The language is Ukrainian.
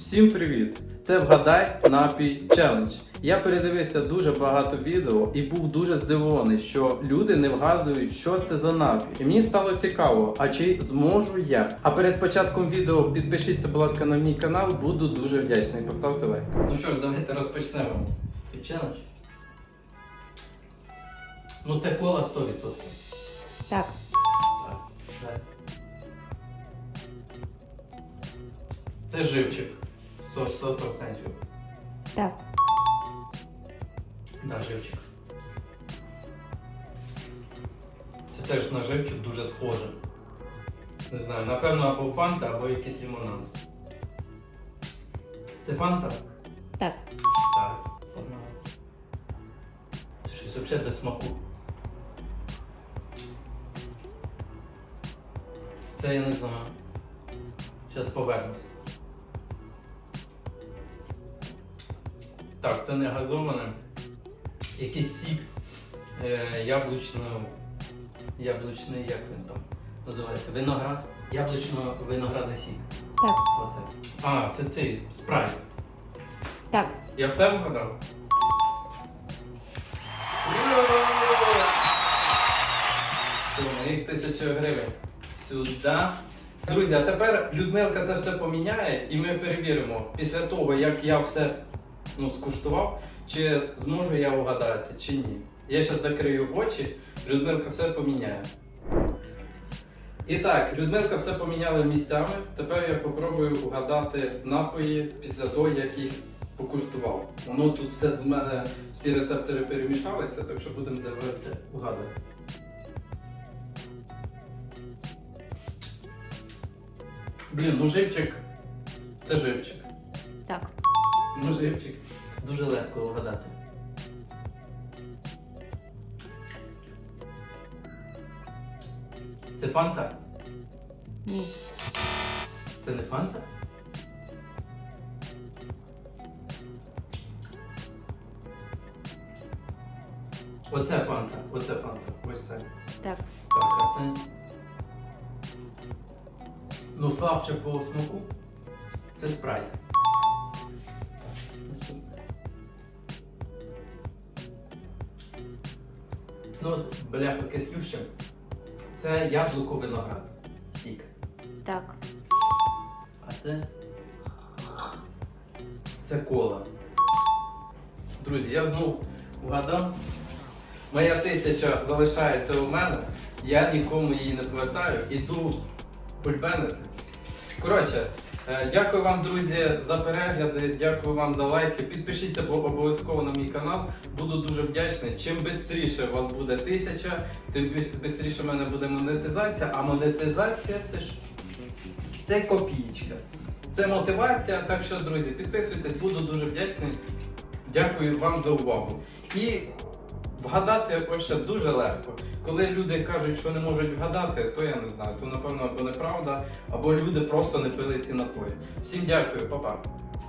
Всім привіт! Це вгадай напій челендж. Я передивився дуже багато відео і був дуже здивований, що люди не вгадують, що це за напій. І мені стало цікаво, а чи зможу я? А перед початком відео підпишіться, будь ласка, на мій канал, буду дуже вдячний. Поставте лайк. Ну що ж, давайте розпочнемо. Цей челендж. Ну це кола 100%. Так, Так, так. Це живчик. 100%. 100%. так, Да, живчик. Це теж на живчик дуже схоже. Не знаю, напевно, або фанта, або якийсь лимонад. Це фанта? так. Так. Це щось взагалі без смаку. Це я не знаю. Зараз повернусь. Так, це не газоване. Якийсь сік е, яблучно, яблучний, як він там називається? Виноград. Яблучно-виноградний сік. Так, Оце. А, це цей спрайт. так. Я все вгадав? Все, моїх тисяча гривень. Сюди. Друзі, а тепер Людмилка це все поміняє і ми перевіримо після того, як я все ну, скуштував, чи зможу я вгадати, чи ні. Я зараз закрию очі, Людмилка все поміняє. І так, Людмилка все поміняла місцями. Тепер я попробую вгадати напої після того, як їх покуштував. Воно тут все в мене всі рецептори перемішалися, так що будемо дивитися, вгадувати. Блін, ну живчик. Це живчик. Так. Ну, живчик. Дуже легко вгадати. Це фанта? Ні. Це не фанта? Оце фанта, оце фанта. Ось це. Так. Так, а це. Ну, слабше по смаку. Це спрайт. Ну, от, бляха кислюще. Це яблуко виноград. Сік. Так. А це. Це кола. Друзі, я знов вгадав. Моя тисяча залишається у мене. Я нікому її не повертаю. Іду фульбенити. Коротше, дякую вам, друзі, за перегляди, дякую вам за лайки. Підпишіться обов'язково на мій канал. Буду дуже вдячний. Чим швидше у вас буде тисяча, тим швидше в мене буде монетизація. А монетизація це ж це копійка. Це мотивація. Так що, друзі, підписуйтесь, буду дуже вдячний. Дякую вам за увагу. І вгадати ось дуже легко. Коли люди кажуть, що не можуть вгадати, то я не знаю. То напевно або неправда, або люди просто не пили ці напої. Всім дякую, па-па.